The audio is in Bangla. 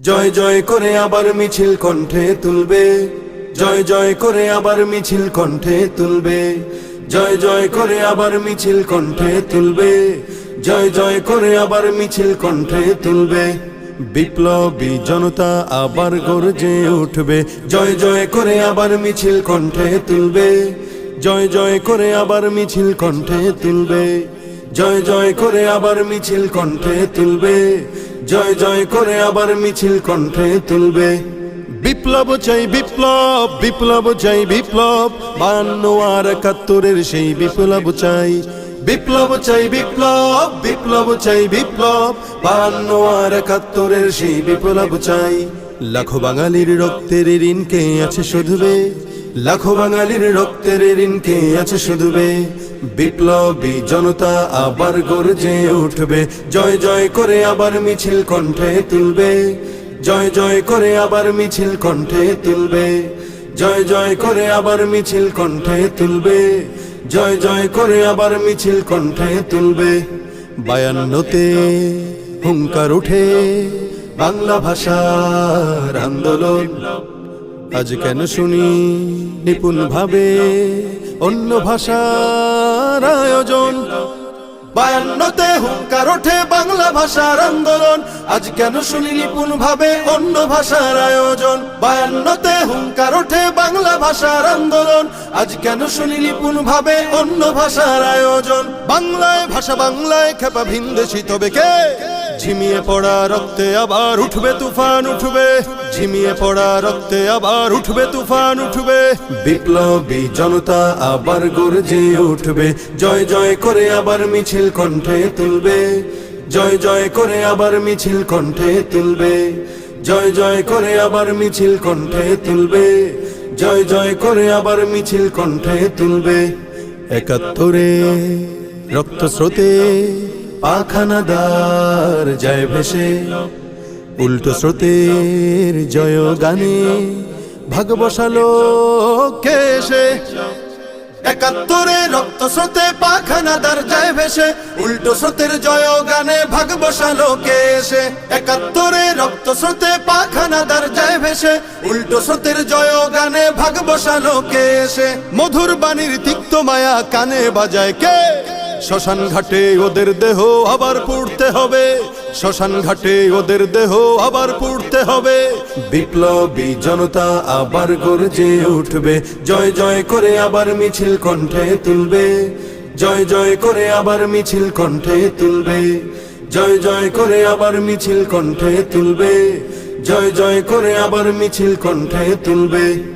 জয় জয় করে আবার মিছিল কণ্ঠে তুলবে। জয় জয় করে আবার মিছিল কণ্ঠে তুলবে। জয় জয় করে আবার মিছিল কণ্ঠে তুলবে। জয় জয় করে আবার মিছিল কণ্ঠে তুলবে। বিপ্লবী জনতা আবার গর্জে উঠবে। জয় জয় করে আবার মিছিল কণ্ঠে তুলবে। জয় জয় করে আবার মিছিল কণ্ঠে তুলবে। জয় জয় করে আবার মিছিল কণ্ঠে তুলবে। জয় জয় করে আবার মিছিল কণ্ঠে তুলবে। বিপ্লব চাই বিপ্লব বিপ্লব চাই বিপ্লব বান্ন আর একাত্তরের সেই বিপ্লব চাই। বিপ্লব চাই বিপ্লব বিপ্লব চাই বিপ্লব বান্ন আর একাত্তরের সেই বিপ্লব চাই। লাখো বাঙালির রক্তের ঋণকে আছে শুধুবে? লাখো বাঙালির রক্তের ঋণকে আছে শুধুবে বিপ্লবী জনতা আবার গর্জে উঠবে। জয় জয় করে আবার মিছিল কণ্ঠে তুলবে। জয় জয় করে আবার মিছিল কণ্ঠে তুলবে। জয় জয় করে আবার মিছিল কণ্ঠে তুলবে। জয় জয় করে আবার মিছিল কণ্ঠে তুলবে। বায়ান্নতে হুঙ্কার উঠে বাংলা ভাষার আন্দোলন। আজ কেন শুনি? নিপুণ ভাবে অন্য ভাষার আয়োজন। বায়ান্নতে হুঙ্কার ওঠে বাংলা ভাষার আন্দোলন। আজ কেন শুনি? নিপুণ ভাবে অন্য ভাষার আয়োজন। বায়ান্নতে হুঙ্কার ওঠে বাংলা ভাষার আন্দোলন। আজ কেন শুনি? নিপুণ ভাবে অন্য ভাষার আয়োজন। বাংলায় ভাষা বাংলায় খেপা ভিনদেশি তবে কে? ঝিমিয়ে পড়া রক্তে আবার উঠবে তুফান, উঠবে। ঝিমিয়ে পড়া রক্তে আবার উঠবে তুফান, উঠবে। বিপ্লবী জনতা আবার গর্জে উঠবে। জয় জয় করে আবার মিছিল কণ্ঠে তুলবে। জয় জয় করে আবার মিছিল কণ্ঠে তুলবে। জয় জয় করে আবার মিছিল কণ্ঠে তুলবে। জয় জয় করে আবার মিছিল কণ্ঠে তুলবে। একাত্তরে রক্ত স্রোতে পাখানাদার যায় ভেসে। উল্টো স্রোতের জয় গানে ভাগ বসালো কে একাত্তরে রক্ত স্রোতে পাখানাদার যায় ভেসে। উল্টো স্রোতের জয় গানে ভাগ বসালো কে একাত্তরে রক্ত স্রোতে পাখানাদার যায় ভেসে। উল্টো স্রোতের জয় গানে ভাগ বসালো কে মধুর বাণীর তিক্ত মায়া কানে বাজায় কে? শ্মশান ঘাটে ওদের দেহ আবার পুড়তে হবে। শ্মশান ঘাটে ওদের দেহ আবার পুড়তে হবে। বিপ্লবী জনতা আবার গর্জে উঠবে। জয় জয় করে আবার মিছিল কণ্ঠে তুলবে। জয় জয় করে আবার মিছিল কণ্ঠে তুলবে। জয় জয় করে আবার মিছিল কণ্ঠে তুলবে। জয় জয় করে আবার মিছিল কণ্ঠে তুলবে।